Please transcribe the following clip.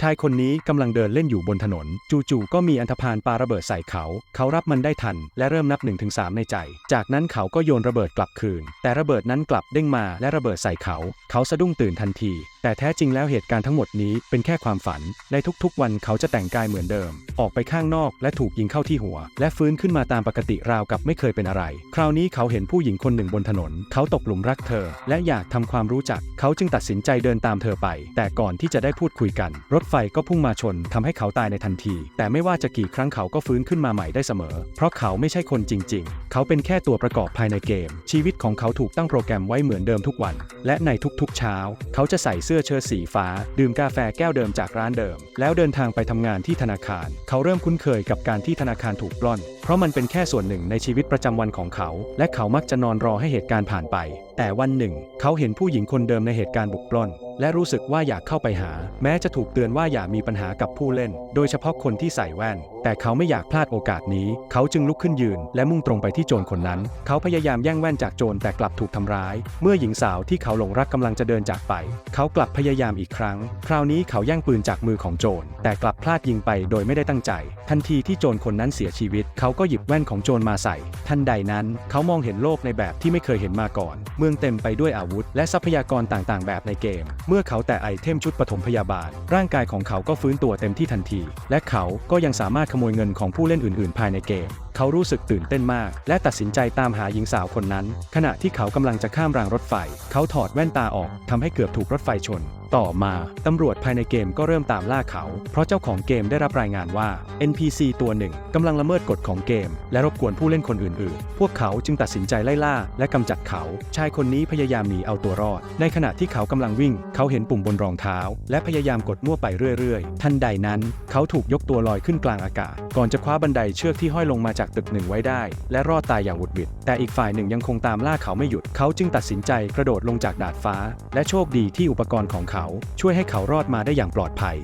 ชายคนนี้กำลังเดินเล่นอยู่บนถนน จู่ๆก็มีอันธพาลปาระเบิดใส่เขา เขารับมันได้ทัน และเริ่มนับ 1-3 ในใจ จากนั้นเขาก็โยนระเบิดกลับคืน แต่ระเบิดนั้นกลับเด้งมาและระเบิดใส่เขา เขาสะดุ้งตื่นทันที แต่แท้จริงแล้วเหตุการณ์ทั้งหมดนี้เป็นแค่ความฝัน ในทุกๆ วันเขาจะแต่งกายเหมือนเดิม ออกไปข้างนอกและถูกยิงเข้าที่หัว และฟื้นขึ้นมาตามปกติราวกับไม่เคยเป็นอะไร คราวนี้เขาเห็นผู้หญิงคนหนึ่งบนถนน เขาตกหลุมรักเธอ และอยากทำความรู้จัก เขาจึงตัดสินใจเดินตามเธอไป แต่ก่อนที่จะได้พูดคุยกัน รถไฟก็พุ่งมาชนทำให้เขาตายในทันที แต่ไม่ว่าจะกี่ครั้งเขาก็ฟื้นขึ้นมาใหม่ได้เสมอ เพราะเขาไม่ใช่คนจริง ๆ เขาเป็นแค่ตัวประกอบภายในเกม ชีวิตของเขาถูกตั้งโปรแกรมไว้เหมือนเดิมทุกวัน และในทุกๆ เช้า เขาจะใส่เสื้อเชิ้ตสีฟ้า ดื่มกาแฟแก้วเดิมจากร้านเดิม แล้วเดินทางไปทำงานที่ธนาคาร เขาเริ่มคุ้นเคยกับการที่ธนาคารถูกปล้น เพราะมันเป็นแค่ส่วนหนึ่งในชีวิตประจำวันของเขา และเขามักจะนอนรอให้เหตุการณ์ผ่านไป แต่วันหนึ่ง เขาเห็นผู้หญิงคนเดิมในเหตุการณ์บุกปล้น และรู้สึกว่าอยากเข้าไปหา แม้จะถูกเตือนว่าอย่ามีปัญหากับผู้เล่น โดยเฉพาะคนที่ใส่แว่น แต่เขาไม่อยากพลาดโอกาสนี้ เขาจึงลุกขึ้นยืน และมุ่งตรงไปที่โจรคนนั้น เขาพยายามแย่งแว่นจากโจรแต่กลับถูกทำร้าย เมื่อหญิงสาวที่เขาหลงรักกำลังจะเดินจากไป เขากลับพยายามอีกครั้ง คราวนี้เขาแย่งปืนจากมือของโจรแต่กลับพลาดยิงไปโดยไม่ได้ตั้งใจ ทันทีที่โจรคนนั้นเสียชีวิต เขาก็หยิบแว่นของโจรมาใส่ ทันใดนั้นเขามองเห็นโลกในแบบที่ไม่เคยเห็นมาก่อน เมืองเต็มไปด้วยอาวุธ และทรัพยากรต่างๆ แบบในเกม เมื่อเขาแต่ไอเทมชุดปฐมพยาบาล ร่างกายของเขาก็ฟื้นตัวเต็มที่ทันที และเขาก็ยังสามารถขโมยเงินของผู้เล่นอื่น ๆ ภายในเกม เขารู้สึกตื่นเต้นมาก และตัดสินใจตามหาหญิงสาวคนนั้น ขณะที่เขากำลังจะข้ามรางรถไฟ เขาถอดแว่นตาออกทำให้เกือบถูกรถไฟชน ต่อมาตำรวจภายในเกมก็เริ่มตามล่าเขา เพราะเจ้าของเกมได้รับรายงานว่า NPC ตัวหนึ่งกำลังละเมิดกฎของเกม และรบกวนผู้เล่นคนอื่นๆ พวกเขาจึงตัดสินใจไล่ล่า และกำจัดเขา ชายคนนี้พยายามหนีเอาตัวรอด ในขณะที่เขากำลังวิ่ง เขาเห็นปุ่มบนรองเท้า และพยายามกดมั่วไปเรื่อยๆ ทันใดนั้น เขาถูกยกตัวลอยขึ้นกลางอากาศ ก่อนจะคว้าบันไดเชือกที่ห้อยลงมาจากตึกหนึ่งไว้ได้ และรอดตายอย่างหวุดหวิด แต่อีกฝ่ายหนึ่งยังคงตามล่าเขาไม่หยุด เขาจึงตัดสินใจกระโดดลงจากดาดฟ้า และโชคดีที่อุปกรณ์ของเขา ช่วยให้เขารอดมาได้อย่างปลอดภัย